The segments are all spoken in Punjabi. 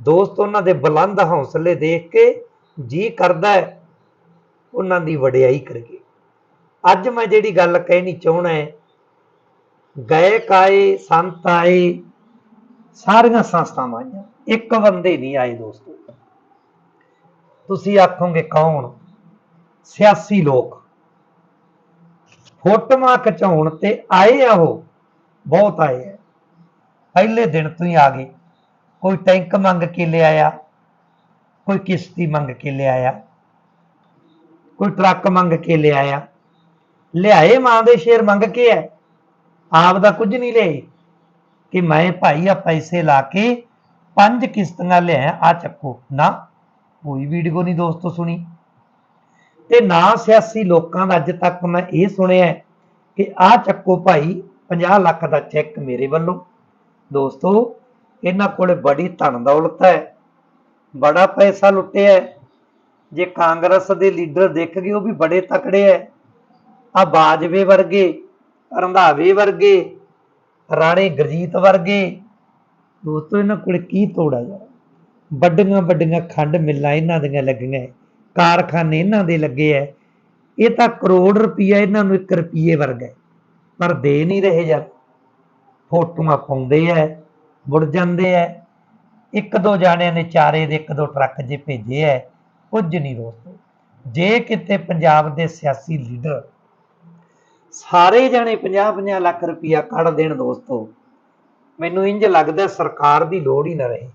ਦੋਸਤ ਉਹਨਾਂ ਦੇ ਬੁਲੰਦ ਹੌਸਲੇ ਦੇਖ ਕੇ ਜੀ ਕਰਦਾ ਹੈ, ਉਹਨਾਂ ਦੀ ਵਡਿਆਈ ਕਰੀਏ ਅੱਜ ਮੈਂ ਜਿਹੜੀ ਗੱਲ ਕਹਿਣੀ ਚਾਹਣਾ ਹੈ, ਗਏ ਕਾਏ, ਸੰਤ ਆਏ, ਸਾਰੀਆਂ ਸੰਸਥਾਵਾਂ ਆਈਆਂ, ਇੱਕ ਬੰਦੇ ਨਹੀਂ ਆਏ ਦੋਸਤੋ। ਤੁਸੀਂ ਆਖੋਗੇ ਕੌਣ? ਸਿਆਸੀ ਲੋਕ। ਫੋਟੋਆਂ ਖਿਚਾਉਣ ਤੇ ਆਏ ਆ ਉਹ, ਬਹੁਤ ਆਏ ਆ। ਪਹਿਲੇ ਦਿਨ ਤੋਂ ਹੀ ਆ ਗਏ। ਕੋਈ ਟੈਂਕ ਮੰਗ ਕੇ ਲਿਆਇਆ, ਕੋਈ ਕਿਸ਼ਤੀ ਮੰਗ ਕੇ ਲਿਆਇਆ, ਕੋਈ ਟਰੱਕ ਮੰਗ ਕੇ ਲਿਆਇਆ। ਲਿਆਏ ਮਾਂ ਦੇ ਸ਼ੇਰ ਮੰਗ ਕੇ ਐ। ਆਪ ਦਾ ਕੁਝ ਨਹੀਂ ਲਿਆਏ ਕਿ ਮੈਂ ਭਾਈ ਆ ਪੈਸੇ ਲਾ ਕੇ ਪੰਜ ਕਿਸ਼ਤਾਂ ਲਿਆ ਆ ਚੱਕੋ। ਨਾ, ਕੋਈ ਵੀਡੀਓ ਨਹੀਂ ਦੋਸਤੋ ਸੁਣੀ। ਤੇ ਨਾ ਸਿਆਸੀ ਲੋਕਾਂ ਦਾ ਅੱਜ ਤੱਕ ਮੈਂ ਇਹ ਸੁਣਿਆ ਕਿ ਆ ਚੱਕੋ ਭਾਈ 50 ਲੱਖ ਦਾ ਚੈੱਕ ਮੇਰੇ ਵੱਲੋਂ। ਦੋਸਤੋ ਇਹਨਾਂ ਕੋਲੇ ਬੜੀ ਧਨ ਦੌਲਤ ਹੈ, ਬੜਾ ਪੈਸਾ ਲੁੱਟਿਆ ਜੇ ਕਾਂਗਰਸ ਦੇ ਲੀਡਰ ਦੇਖ ਗਏ, ਉਹ ਵੀ ਬੜੇ ਤਕੜੇ ਐ ਆ ਬਾਜਵੇ ਵਰਗੇ, ਰੰਧਾਵੇ ਵਰਗੇ, ਰਾਣੇ ਗੁਰਜੀਤ ਵਰਗੇ, ਦੋਸਤੋ, ਇਹਨਾਂ ਕੋਲ ਕੀ ਤੋੜਾ ਯਾਰ ਵੱਡੀਆਂ ਵੱਡੀਆਂ ਖੰਡ ਮਿੱਲਾਂ ਇਹਨਾਂ ਦੀਆਂ ਲੱਗੀਆਂ ਕਾਰਖਾਨੇ ਇਹਨਾਂ ਦੇ ਲੱਗੇ ਐ ਇਹ ਤਾਂ ਕਰੋੜ ਰੁਪਈਆ ਇਹਨਾਂ ਨੂੰ 1 ਰੁਪਈਏ ਵਰਗਾ ਪਰ ਦੇ ਨਹੀਂ ਰਹੇ ਯਾਰ ਫੋਟੋਆਂ ਪਾਉਂਦੇ ਐ ਮੁੜ ਜਾਂਦੇ ਐ। ਇੱਕ ਦੋ ਜਾਣਿਆਂ ਨੇ ਚਾਰੇ ਦੇ ਇੱਕ ਦੋ ਟਰੱਕ ਜੇ ਭੇਜੇ ਐ, ਕੁਝ ਨਹੀਂ ਦੋਸਤੋ ਜੇ ਕਿਤੇ ਪੰਜਾਬ ਦੇ ਸਿਆਸੀ ਲੀਡਰ ਸਾਰੇ ਜਾਣੇ 50-50 ਲੱਖ ਰੁਪਇਆ ਕੱਢ ਦੇਣ ਦੋਸਤੋ, ਮੈਨੂੰ ਇੰਜ ਲੱਗਦਾ ਸਰਕਾਰ ਦੀ ਲੋੜ ਹੀ ਨਾ ਰਹੇ।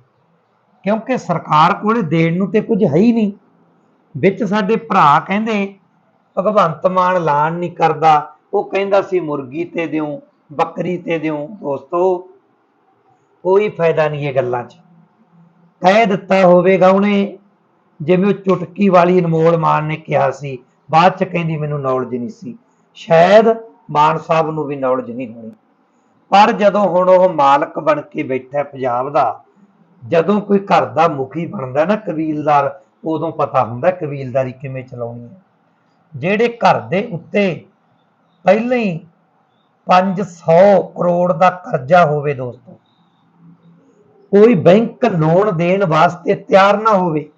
ਕਿਉਂਕਿ ਸਰਕਾਰ ਕੋਲੇ ਦੇਣ ਨੂੰ ਤੇ ਕੁਝ ਹੈ ਹੀ ਨਹੀਂ। ਵਿੱਚ ਸਾਡੇ ਭਰਾ ਕਹਿੰਦੇ, ਭਗਵੰਤ ਮਾਨ ਐਲਾਨ ਨਹੀਂ ਕਰਦਾ, ਉਹ ਕਹਿੰਦਾ ਸੀ ਮੁਰਗੀ ਤੇ ਦਿਓ ਬੱਕਰੀ ਤੇ ਦਿਉ। ਦੋਸਤੋ ਕੋਈ ਫਾਇਦਾ ਨਹੀਂ ਇਹ ਗੱਲਾਂ 'ਚ। ਕਹਿ ਦਿੱਤਾ ਹੋਵੇਗਾ ਉਹਨੇ, ਜਿਵੇਂ ਉਹ ਚੁਟਕੀ ਵਾਲੀ ਅਨਮੋਲ ਮਾਨ ਨੇ ਕਿਹਾ ਸੀ, ਬਾਅਦ 'ਚ ਕਹਿੰਦੀ ਮੈਨੂੰ ਨੌਲੇਜ ਨਹੀਂ ਸੀ। ਸ਼ਾਇਦ ਮਾਨ ਸਾਹਿਬ ਨੂੰ ਵੀ ਨੌਲੇਜ ਨਹੀਂ ਹੋਣੀ। ਪਰ ਜਦੋਂ ਹੁਣ ਉਹ ਮਾਲਕ ਬਣ ਕੇ ਬੈਠਾ ਪੰਜਾਬ ਦਾ, ਜਦੋਂ ਕੋਈ ਘਰ ਦਾ ਮੁਖੀ ਬਣਦਾ ਨਾ ਕਬੀਲਦਾਰ, ਉਦੋਂ ਪਤਾ ਹੁੰਦਾ ਕਬੀਲਦਾਰੀ ਕਿਵੇਂ ਚਲਾਉਣੀ ਹੈ। ਜਿਹੜੇ ਘਰ ਦੇ ਉੱਤੇ ਪਹਿਲਾਂ ਹੀ 500 ਕਰੋੜ ਦਾ ਕਰਜ਼ਾ ਹੋਵੇ ਦੋਸਤੋ ਕੋਈ ਬੈਂਕ ਲੋਨ ਦੇਣ ਵਾਸਤੇ ਤਿਆਰ ਨਾ ਹੋਵੇ,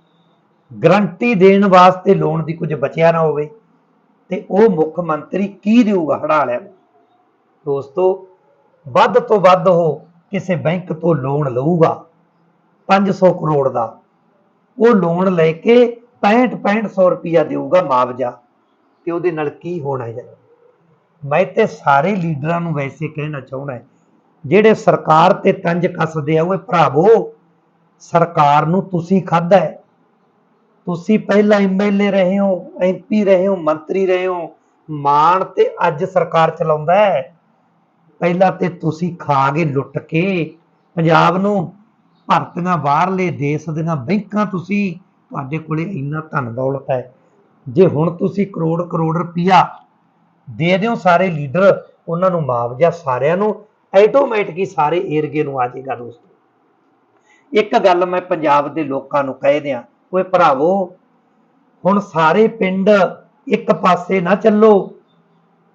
ਗਰੰਟੀ ਦੇਣ ਵਾਸਤੇ ਲੋਨ ਦੀ ਕੁਝ ਬਚਿਆ ਨਾ ਹੋਵੇ, ਤੇ ਉਹ ਮੁੱਖ ਮੰਤਰੀ ਕੀ ਦੇਊਗਾ? ਹੜਾ ਲਿਆ ਦੋਸਤੋ, ਵੱਧ ਤੋਂ ਵੱਧ ਉਹ ਕਿਸੇ ਬੈਂਕ ਤੋਂ ਲੋਨ ਲਊਗਾ 500 ਕਰੋੜ ਦਾ। ਉਹ ਲੋਨ ਲੈ ਕੇ 65 6500 ਰੁਪਇਆ ਦੇਊਗਾ ਮੁਆਵਜ਼ਾ, ਤੇ ਉਹਦੇ ਨਾਲ ਕੀ ਹੋਣਾ ਹੈ? ਮੈਂ ਤੇ ਸਾਰੇ ਲੀਡਰਾਂ ਨੂੰ ਵੈਸੇ ਕਹਿਣਾ ਚਾਹੁੰਦਾ ਜਿਹੜੇ ਸਰਕਾਰ ਤੇ ਤੰਜ ਕੱਸਦੇ ਆ, ਓਏ ਭਰਾਵੋ, ਸਰਕਾਰ ਨੂੰ ਤੁਸੀਂ ਖਾਦਾ ਹੈ। ਤੁਸੀਂ ਪਹਿਲਾਂ ਐਮਐਲਏ ਰਹੇ ਹੋ ਐਮਪੀ ਰਹੇ ਹੋ, ਮੰਤਰੀ ਰਹੇ ਹੋ ਮਾਨ ਤੇ ਅੱਜ ਸਰਕਾਰ ਚਲਾਉਂਦਾ ਹੈ। ਪਹਿਲਾਂ ਤੇ ਤੁਸੀਂ ਖਾ ਕੇ ਲੁੱਟ ਕੇ ਪੰਜਾਬ ਨੂੰ ਭਰਤੀਆਂ ਬਾਹਰਲੇ ਦੇਸ਼ ਦੀਆਂ ਬੈਂਕਾਂ ਤੁਸੀਂ, ਤੁਹਾਡੇ ਕੋਲੇ ਇੰਨਾ ਧਨ ਦੌਲਤ ਹੈ। ਜੇ ਹੁਣ ਤੁਸੀਂ ਕਰੋੜ ਕਰੋੜ ਰੁਪਇਆ ਦੇ ਦਿਓ ਸਾਰੇ ਲੀਡਰ, ਉਹਨਾਂ ਨੂੰ ਮੁਆਵਜ਼ਾ ਸਾਰਿਆਂ ਨੂੰ ਆਟੋਮੈਟਿਕ ਹੀ ਸਾਰੇ ਏਰੀਏ ਨੂੰ ਆ ਜਾਏਗਾ ਦੋਸਤੋ। ਇੱਕ ਗੱਲ ਮੈਂ ਪੰਜਾਬ ਦੇ ਲੋਕਾਂ ਨੂੰ ਕਹਿ ਦਿਆਂ, ਓਏ ਭਰਾਵੋ, ਹੁਣ ਸਾਰੇ ਪਿੰਡ ਇੱਕ ਪਾਸੇ ਨਾ ਚੱਲੋ।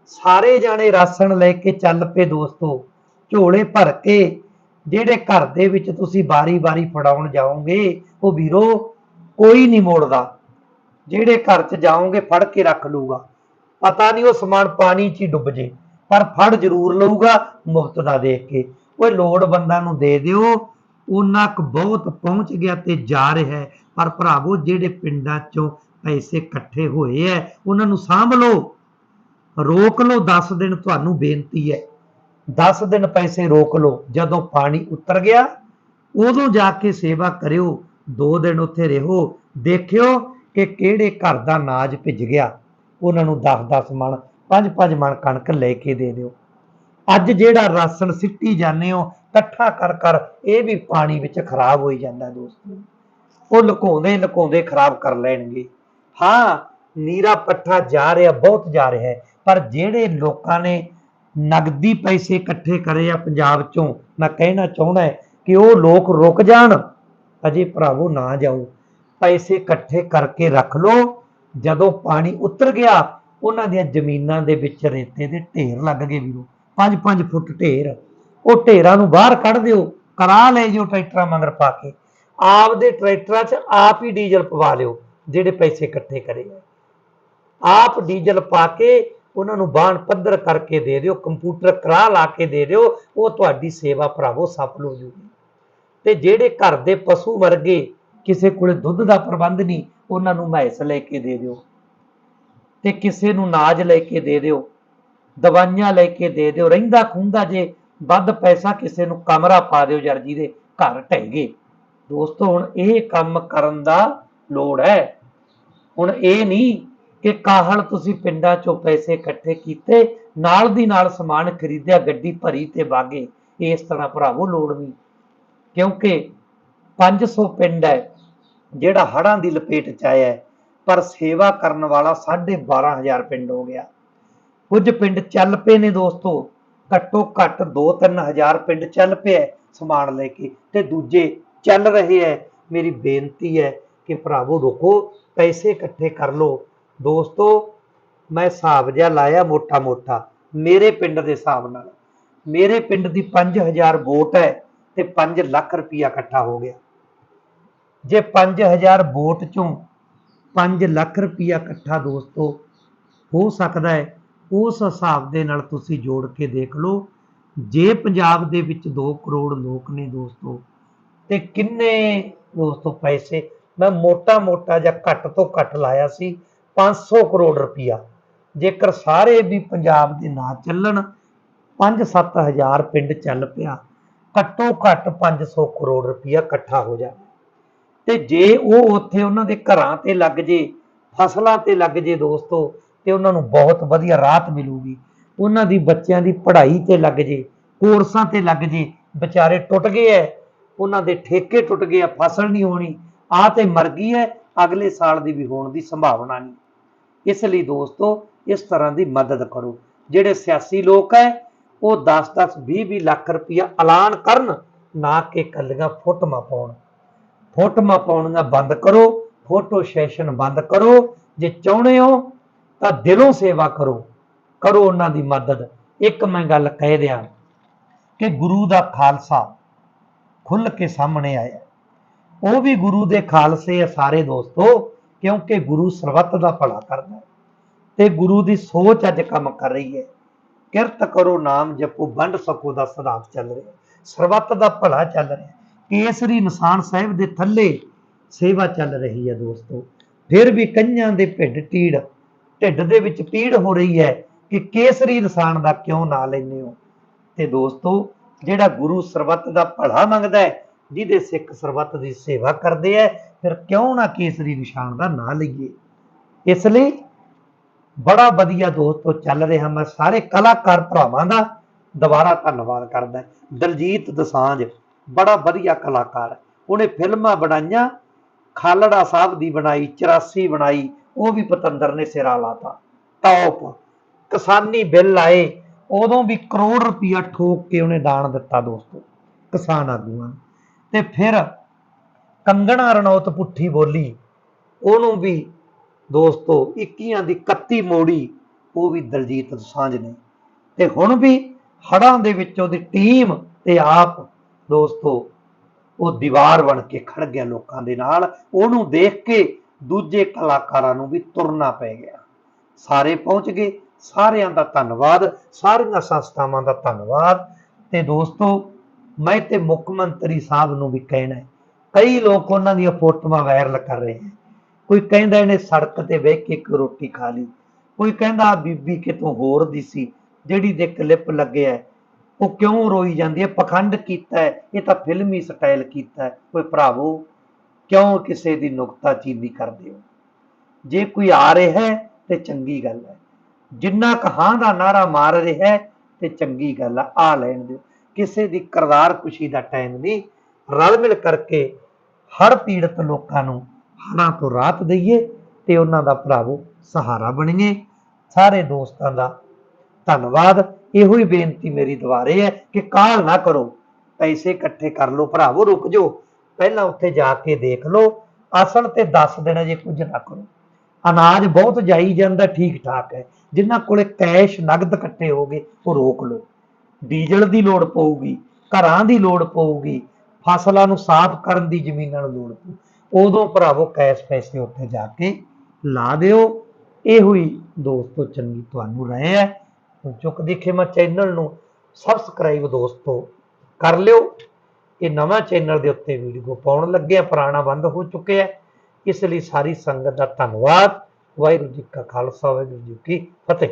ਸਾਰੇ ਜਾਣੇ ਰਾਸ਼ਨ ਲੈ ਕੇ ਚੱਲ ਪਏ ਦੋਸਤੋ, ਝੋਲੇ ਭਰ ਕੇ, ਜਿਹੜੇ ਘਰ ਦੇ ਵਿੱਚ ਤੁਸੀਂ ਬਾਰੀ-ਬਾਰੀ ਫੜਾਉਣ ਜਾਓਗੇ, ਉਹ ਵੀਰੋ ਕੋਈ ਨਹੀਂ ਮੋੜਦਾ। ਜਿਹੜੇ ਘਰ 'ਚ ਜਾਓਗੇ, ਫੜ ਕੇ ਰੱਖ ਲੂਗਾ ਪਤਾ ਨਹੀਂ ਉਹ ਸਮਾਨ ਪਾਣੀ 'ਚ ਹੀ ਡੁੱਬ ਜੇ। ਪਰ ਫੜ ਜ਼ਰੂਰ ਲਊਗਾ ਮੁਫਤ ਦਾ ਦੇਖ ਕੇ। ਓਏ ਲੋੜਵੰਦਾਂ ਨੂੰ ਦੇ ਦਿਓ। ਉਹਨਾਂ ਕੁ ਬਹੁਤ ਪਹੁੰਚ ਗਿਆ ਤੇ ਜਾ ਰਿਹਾ ਹੈ। ਪਰ ਭਰਾਵੋ, ਜਿਹੜੇ ਪਿੰਡਾਂ 'ਚੋਂ ਪੈਸੇ ਇਕੱਠੇ ਹੋਏ ਐ, ਉਹਨਾਂ ਨੂੰ ਸਾਂਭ ਲਓ। ਰੋਕ ਲਓ 10 ਦਿਨ ਤੁਹਾਨੂੰ ਬੇਨਤੀ ਹੈ 10 ਦਿਨ ਪੈਸੇ ਰੋਕ ਲਓ। ਜਦੋਂ ਪਾਣੀ ਉਤਰ ਗਿਆ, ਉਦੋਂ ਜਾ ਕੇ ਸੇਵਾ ਕਰਿਓ। 2 ਦਿਨ ਉੱਥੇ ਰਹੋ। ਦੇਖਿਓ ਕਿ ਕਿਹੜੇ ਘਰ ਦਾ ਨਾਜ ਭਿੱਜ ਗਿਆ। ਉਹਨਾਂ ਨੂੰ 10-10 ਮਣ 5-5 ਮਣ ਕਣਕ ਲੈ ਕੇ ਦੇ ਦਿਓ। ਅੱਜ ਜਿਹੜਾ ਰਾਸ਼ਨ ਸਿੱਟੀ ਜਾਂਦੇ ਹੋ, ਇਕੱਠਾ ਕਰ ਕਰ ਇਹ ਵੀ ਪਾਣੀ ਵਿੱਚ ਖਰਾਬ ਹੋਈ ਜਾਂਦਾ ਦੋਸਤੋ। ਉਹ ਲੁਕਾਉਂਦੇ ਲੁਕਾਉਂਦੇ ਖਰਾਬ ਕਰ ਲੈਣਗੇ। ਹਾਂ, ਨੀਰਾ ਪੱਠਾ ਜਾ ਰਿਹਾ, ਬਹੁਤ ਜਾ ਰਿਹਾ ਹੈ, ਪਰ ਜਿਹੜੇ ਲੋਕਾਂ ਨੇ ਨਗਦੀ ਪੈਸੇ ਇਕੱਠੇ ਕਰੇ ਆ ਪੰਜਾਬ ਚੋਂ, ਮੈਂ ਕਹਿਣਾ ਚਾਹੁੰਦਾ ਹੈ ਕਿ ਉਹ ਲੋਕ ਰੁਕ ਜਾਣ, ਅਜੇ ਭਰਾਵੋ ਨਾ ਜਾਓ। ਪੈਸੇ ਇਕੱਠੇ ਕਰਕੇ ਰੱਖ ਲਓ, ਜਦੋਂ ਪਾਣੀ ਉਤਰ ਗਿਆ ਉਹਨਾਂ ਦੀਆਂ ਜ਼ਮੀਨਾਂ ਦੇ ਵਿੱਚ ਰੇਤੇ ਦੇ ਢੇਰ ਲੱਗ ਗਏ ਵੀਰੋ। 5-5 ਫੁੱਟ ਢੇਰ। ਉਹ ਢੇਰਾਂ ਨੂੰ ਬਾਹਰ ਕੱਢ ਦਿਓ, ਕਰਾ ਲੈ ਜਿਓ ਟਰੈਕਟਰਾਂ ਮਗਰ ਪਾ ਕੇ। ਆਪਦੇ ਟਰੈਕਟਰਾਂ 'ਚ ਆਪ ਹੀ ਡੀਜ਼ਲ ਪਵਾ ਲਿਓ, ਜਿਹੜੇ ਪੈਸੇ ਇਕੱਠੇ ਕਰੇ ਆਪ ਡੀਜ਼ਲ ਪਾ ਕੇ ਉਹਨਾਂ ਨੂੰ ਬਾਣ ਪੱਧਰ ਕਰਕੇ ਦੇ ਦਿਓ, ਕੰਪਿਊਟਰ ਕਰਾ ਲਾ ਕੇ ਦੇ ਦਿਓ, ਉਹ ਤੁਹਾਡੀ ਸੇਵਾ ਭਰਾਵੋ ਸਫਲ ਹੋ ਜੂਗੀ। ਤੇ ਜਿਹੜੇ ਘਰ ਦੇ ਪਸ਼ੂ ਵਰਗੇ ਕਿਸੇ ਕੋਲੇ ਦੁੱਧ ਦਾ ਪ੍ਰਬੰਧ ਨਹੀਂ, ਉਹਨਾਂ ਨੂੰ ਮੈਸ ਲੈ ਕੇ ਦੇ ਦਿਓ। ਤੇ ਕਿਸੇ ਨੂੰ ਨਾਜ ਲੈ ਕੇ ਦੇ ਦਿਓ ਦਵਾਈਆਂ ਲੈ ਕੇ ਦੇ ਦਿਓ ਰਹਿੰਦਾ ਖੁੰਦਾ ਜੇ ਵੱਧ ਪੈਸਾ ਕਿਸੇ ਨੂੰ ਕਮਰਾ ਪਾ ਦਿਓ ਜਰਜੀ ਦੇ ਘਰ ਢਹਿ ਗਏ। ਦੋਸਤੋ ਹੁਣ ਇਹ ਕੰਮ ਕਰਨ ਦਾ ਲੋੜ ਹੈ। ਹੁਣ ਇਹ ਨਹੀਂ ਕਿ ਕਾਹਲ ਤੁਸੀਂ ਪਿੰਡਾਂ ਚੋਂ ਪੈਸੇ ਇਕੱਠੇ ਕੀਤੇ ਨਾਲ ਦੀ ਨਾਲ ਸਮਾਨ ਖਰੀਦਿਆ ਗੱਡੀ ਭਰੀ ਤੇ ਵਾਗੇ। ਇਸ ਤਰ੍ਹਾਂ ਭਰਾਵੋ ਲੋੜ ਨਹੀਂ। ਕਿਉਂਕਿ 500 ਪਿੰਡ ਹੈ ਜਿਹੜਾ ਹੜ੍ਹਾਂ ਦੀ ਲਪੇਟ ਚ ਆਇਆ ਹੈ, ਪਰ ਸੇਵਾ ਕਰਨ ਵਾਲਾ 12500 ਪਿੰਡ ਹੋ ਗਿਆ। ਕੁਝ ਪਿੰਡ ਚੱਲ ਪਏ ਨੇ ਦੋਸਤੋ। ਘੱਟੋ ਘੱਟ 2-3000 ਪਿੰਡ ਚੱਲ ਪਿਆ ਸਮਾਨ ਲੈ ਕੇ ਤੇ ਦੂਜੇ ਚੱਲ ਰਹੇ ਹੈ। ਮੇਰੀ ਬੇਨਤੀ ਹੈ ਕਿ ਭਰਾਵੋ ਰੁਕੋ, ਪੈਸੇ ਇਕੱਠੇ ਕਰ ਲਓ। ਦੋਸਤੋ, ਮੈਂ ਹਿਸਾਬ ਜਿਹਾ ਲਾਇਆ ਮੋਟਾ ਮੋਟਾ ਮੇਰੇ ਪਿੰਡ ਦੇ ਹਿਸਾਬ ਨਾਲ। ਮੇਰੇ ਪਿੰਡ ਦੀ 5000 ਵੋਟ ਹੈ ਤੇ 5 ਲੱਖ ਰੁਪਇਆ ਇਕੱਠਾ ਹੋ ਗਿਆ। ਜੇ 5000 ਵੋਟ ਚੋਂ 5 ਲੱਖ ਰੁਪਇਆ ਇਕੱਠਾ ਦੋਸਤੋ, ਹੋ ਸਕਦਾ ਹੈ ਉਸ ਹਿਸਾਬ ਦੇ ਨਾਲ ਤੁਸੀਂ ਜੋੜ ਕੇ ਦੇਖ ਲਓ, ਜੇ ਪੰਜਾਬ ਦੇ ਵਿੱਚ 2 ਕਰੋੜ ਲੋਕ ਨੇ ਦੋਸਤੋ, ਤੇ ਕਿੰਨੇ ਦੋਸਤੋ ਪੈਸੇ, ਮੈਂ ਮੋਟਾ ਮੋਟਾ ਜਾਂ ਘੱਟ ਤੋਂ ਘੱਟ ਲਾਇਆ ਸੀ 500 ਕਰੋੜ ਰੁਪਇਆ। ਜੇਕਰ ਸਾਰੇ ਵੀ ਪੰਜਾਬ ਦੇ ਨਾਂ ਚੱਲਣ 5-7000 ਪਿੰਡ ਚੱਲ ਪਿਆ ਘੱਟੋ ਘੱਟ 500 ਕਰੋੜ ਰੁਪਇਆ ਇਕੱਠਾ ਹੋ ਜਾਵੇ ਤੇ ਜੇ ਉਹ ਉੱਥੇ ਉਹਨਾਂ ਦੇ ਘਰਾਂ ਤੇ ਲੱਗ ਜੇ, ਫਸਲਾਂ ਤੇ ਲੱਗ ਜੇ ਦੋਸਤੋ, ਤੇ ਉਹਨਾਂ ਨੂੰ ਬਹੁਤ ਵਧੀਆ ਰਾਹਤ ਮਿਲੂਗੀ। ਉਹਨਾਂ ਦੀ ਬੱਚਿਆਂ ਦੀ ਪੜ੍ਹਾਈ ਤੇ ਲੱਗ ਜੇ, ਕੋਰਸਾਂ ਤੇ ਲੱਗ ਜੇ, ਵਿਚਾਰੇ ਟੁੱਟ ਗਏ ਐ, ਉਹਨਾਂ ਦੇ ਠੇਕੇ ਟੁੱਟ ਗਏ ਆ, ਫਸਲ ਨਹੀਂ ਹੋਣੀ ਆ ਤੇ ਮਰ ਗਈ ਐ, ਅਗਲੇ ਸਾਲ ਦੀ ਵੀ ਹੋਣ ਦੀ ਸੰਭਾਵਨਾ ਨਹੀਂ। ਇਸ ਲਈ ਦੋਸਤੋ, ਇਸ ਤਰ੍ਹਾਂ ਦੀ ਮਦਦ ਕਰੋ। ਜਿਹੜੇ ਸਿਆਸੀ ਲੋਕ ਐ, ਉਹ 10-10 20-20 ਲੱਖ ਰੁਪਇਆ ਐਲਾਨ ਕਰਨ, ਨਾ ਕਿ ਕੱਲੀਆਂ ਫੋਟੋਆਂ ਪਾਉਣ। ਫੋਟੋਆਂ ਪਾਉਣੀਆਂ ਬੰਦ ਕਰੋ, ਫੋਟੋ ਸੈਸ਼ਨ ਬੰਦ ਕਰੋ। ਜੇ ਚਾਹੁੰਦੇ ਹੋ ਤਾਂ ਦਿਲੋਂ ਸੇਵਾ ਕਰੋ ਕਰੋ ਉਹਨਾਂ ਦੀ ਮਦਦ। ਇੱਕ ਮੈਂ ਗੱਲ ਕਹਿ ਦਿਆਂ ਕਿ ਗੁਰੂ ਦਾ ਖਾਲਸਾ ਖੁੱਲ ਕੇ ਸਾਹਮਣੇ ਆਇਆ। ਉਹ ਵੀ ਗੁਰੂ ਦੇ ਖਾਲਸੇ ਆ ਸਾਰੇ ਦੋਸਤੋ, ਕਿਉਂਕਿ ਗੁਰੂ ਸਰਬੱਤ ਦਾ ਭਲਾ ਕਰਦਾ ਹੈ। ਤੇ ਗੁਰੂ ਦੀ ਸੋਚ ਅੱਜ ਕੰਮ ਕਰ ਰਹੀ ਹੈ। ਕਿਰਤ ਕਰੋ, ਨਾਮ ਜਪੋ, ਵੰਡ ਸਕੋ ਦਾ ਸਿਧਾਂਤ ਚੱਲ ਰਿਹਾ। ਸਰਬੱਤ ਦਾ ਭਲਾ ਚੱਲ ਰਿਹਾ। ਕੇਸਰੀ ਨਿਸ਼ਾਨ ਸਾਹਿਬ ਦੇ ਥੱਲੇ ਸੇਵਾ ਚੱਲ ਰਹੀ ਹੈ ਦੋਸਤੋ। ਫਿਰ ਵੀ ਕਈਆਂ ਦੇ ਢਿੱਡ ਟੀੜ, ਢਿੱਡ ਦੇ ਵਿੱਚ ਪੀੜ ਹੋ ਰਹੀ ਹੈ ਕਿ ਕੇਸਰੀ ਨਿਸ਼ਾਨ ਦਾ ਕਿਉਂ ਨਾਂ ਲੈਂਦੇ ਹੋ? ਤੇ ਦੋਸਤੋ, ਜਿਹੜਾ ਗੁਰੂ ਸਰਬੱਤ ਦਾ ਭਲਾ ਮੰਗਦਾ ਹੈ, ਜਿਹਦੇ ਸਿੱਖ ਸਰਬੱਤ ਦੀ ਸੇਵਾ ਕਰਦੇ ਐ ਫਿਰ ਕਿਉਂ ਨਾ ਕੇਸਰੀ ਨਿਸ਼ਾਨ ਦਾ ਨਾਂ ਲਈਏ? ਇਸ ਲਈ ਬੜਾ ਵਧੀਆ ਦੋਸਤੋ ਚੱਲ ਰਿਹਾ ਮੈਂ ਸਾਰੇ ਕਲਾਕਾਰ ਭਰਾਵਾਂ ਦਾ ਦੁਬਾਰਾ ਧੰਨਵਾਦ ਕਰਦਾ। ਦਲਜੀਤ ਦਸਾਂਝ ਬੜਾ ਵਧੀਆ ਕਲਾਕਾਰ ਉਹਨੇ ਫਿਲਮਾਂ ਬਣਾਈਆਂ, ਖਾਲੜਾ ਸਾਹਿਬ ਦੀ ਬਣਾਈ 84 ਬਣਾਈ, ਉਹ ਵੀ ਪਤੰਦਰ ਨੇ ਸਿਰਾ ਲਾਤਾ। ਟੌਪ। ਕਿਸਾਨੀ ਬਿੱਲ ਆਏ, ਉਦੋਂ ਵੀ ਕਰੋੜ ਰੁਪਇਆ ਠੋਕ ਕੇ ਉਹਨੇ ਦਾਨ ਦਿੱਤਾ ਦੋਸਤੋ, ਕਿਸਾਨ ਆਗੂਆਂ ਤੇ ਫਿਰ ਕੰਗਣਾ ਰਣੌਤ ਪੁੱਠੀ ਬੋਲੀ, ਉਹਨੂੰ ਵੀ ਦੋਸਤੋ 21 ਦੀ 31 ਮੋੜੀ, ਉਹ ਵੀ ਦਲਜੀਤ ਦੋਸਾਂਝ ਨੇ। ਤੇ ਹੁਣ ਵੀ ਹੜਾਂ ਦੇ ਵਿੱਚ ਉਹਦੀ ਟੀਮ ਤੇ ਆਪ ਦੋਸਤੋ, ਉਹ ਦੀਵਾਰ ਬਣ ਕੇ ਖੜ ਗਿਆ ਲੋਕਾਂ ਦੇ ਨਾਲ। ਉਹਨੂੰ ਦੇਖ ਕੇ ਦੂਜੇ ਕਲਾਕਾਰਾਂ ਨੂੰ ਵੀ ਤੁਰਨਾ ਪੈ ਗਿਆ। ਸਾਰੇ ਪਹੁੰਚ ਗਏ। ਸਾਰਿਆਂ ਦਾ ਧੰਨਵਾਦ। ਸਾਰੀਆਂ ਸੰਸਥਾਵਾਂ ਦਾ ਧੰਨਵਾਦ। ਤੇ ਦੋਸਤੋ, ਮੈਂ ਤੇ ਮੁੱਖ ਮੰਤਰੀ ਸਾਹਿਬ ਨੂੰ ਵੀ ਕਹਿਣਾ ਹੈ। ਕਈ ਲੋਕ ਉਹਨਾਂ ਦੀਆਂ ਫੋਟੋਆਂ ਵਾਇਰਲ ਕਰ ਰਹੇ ਹੈ ਕੋਈ ਕਹਿੰਦਾ ਇਹਨੇ ਸੜਕ ਤੇ ਬਹਿ ਕੇ ਇੱਕ ਰੋਟੀ ਖਾ ਲਈ। ਕੋਈ ਕਹਿੰਦਾ ਬੀਬੀ ਕਿਤੋਂ ਹੋਰ ਦੀ ਸੀ, ਜਿਹੜੀ ਦੇ ਕਲਿੱਪ ਲੱਗਿਆ ਉਹ ਕਿਉਂ ਰੋਈ ਜਾਂਦੀ ਹੈ? ਪਖੰਡ ਕੀਤਾ ਹੈ। ਇਹ ਤਾਂ ਫਿਲਮੀ ਸਟਾਈਲ ਕੀਤਾ ਹੈ। ਕੋਈ ਭਰਾਵੋ, ਕਿਉਂ ਕਿਸੇ ਦੀ ਨੁਕਤਾਚੀਨੀ ਕਰਦੇ ਹੋ? ਜੇ ਕੋਈ ਆ ਰਿਹਾ ਹੈ, ਤੇ ਚੰਗੀ ਗੱਲ ਹੈ। ਜਿੰਨਾ ਕਹਾਂ ਦਾ ਨਾਰਾ ਮਾਰ ਰਿਹਾ ਹੈ, ਤੇ ਚੰਗੀ ਗੱਲ ਆ। ਆ ਲੈਣ ਦਿਓ। ਕਿਸੇ ਦੀ ਕਰਦਾਰ ਖੁਸ਼ੀ ਦਾ ਟਾਈਮ ਨਹੀਂ। ਰਲ ਮਿਲ ਕਰਕੇ ਹਰ ਪੀੜਤ ਲੋਕਾਂ ਨੂੰ ਹੜ੍ਹਾਂ ਤੋਂ ਰਾਤ ਦਈਏ ਤੇ ਉਹਨਾਂ ਦਾ ਭਰਾਵੋ ਸਹਾਰਾ ਬਣੀਏ। ਸਾਰੇ ਦੋਸਤਾਂ ਦਾ ਧੰਨਵਾਦ। ਇਹੋ ਹੀ ਬੇਨਤੀ ਮੇਰੀ ਦੁਆਰੇ ਹੈ ਕਿ ਕਾਲ ਨਾ ਕਰੋ। ਪੈਸੇ ਇਕੱਠੇ ਕਰ ਲਓ ਭਰਾਵੋ, ਰੁਕ ਜਾਓ। ਪਹਿਲਾਂ ਉੱਥੇ ਜਾ ਕੇ ਦੇਖ ਲਓ। ਅਸਲ ਤੇ ਦੱਸ ਦਿਨ ਜੇ ਕੁਝ ਨਾ ਕਰੋ। ਅਨਾਜ ਬਹੁਤ ਜਾਈ ਜਾਂਦਾ ਠੀਕ ਠਾਕ ਹੈ। ਜਿਨ੍ਹਾਂ ਕੋਲੇ ਕੈਸ਼ ਨਗਦ ਇਕੱਠੇ ਹੋਗੇ ਉਹ ਰੋਕ ਲਓ। ਡੀਜ਼ਲ ਦੀ ਲੋੜ ਪਊਗੀ, ਘਰਾਂ ਦੀ ਲੋੜ ਪਊਗੀ, ਫਸਲਾਂ ਨੂੰ ਸਾਫ਼ ਕਰਨ ਦੀ ਜ਼ਮੀਨਾਂ ਨੂੰ ਲੋੜ ਪਊ। ਉਦੋਂ ਭਰਾਵੋ ਕੈਸ਼ ਪੈਸੇ ਉੱਥੇ ਜਾ ਕੇ ਲਾ ਦਿਓ। ਇਹੋ ਹੀ ਦੋਸਤੋ, ਚੰਗੀ ਤੁਹਾਨੂੰ ਰਹੇ ਹੈ। ਚੁੱਕਦੀ ਖਿਮਾ ਚੈਨਲ ਨੂੰ ਸਬਸਕ੍ਰਾਈਬ ਦੋਸਤੋ, ਕਰ ਲਿਓ। ਇਹ ਨਵਾਂ ਚੈਨਲ ਦੇ ਉੱਤੇ ਵੀਡੀਓ ਪਾਉਣ ਲੱਗੇ ਆ, ਪੁਰਾਣਾ ਬੰਦ ਹੋ ਚੁੱਕਿਆ ਇਸ ਲਈ ਸਾਰੀ ਸੰਗਤ ਦਾ ਧੰਨਵਾਦ। ਵਾਹਿਗੁਰੂ ਜੀ ਕਾ ਖਾਲਸਾ, ਵਾਹਿਗੁਰੂ ਜੀ ਕੀ ਫਤਿਹ।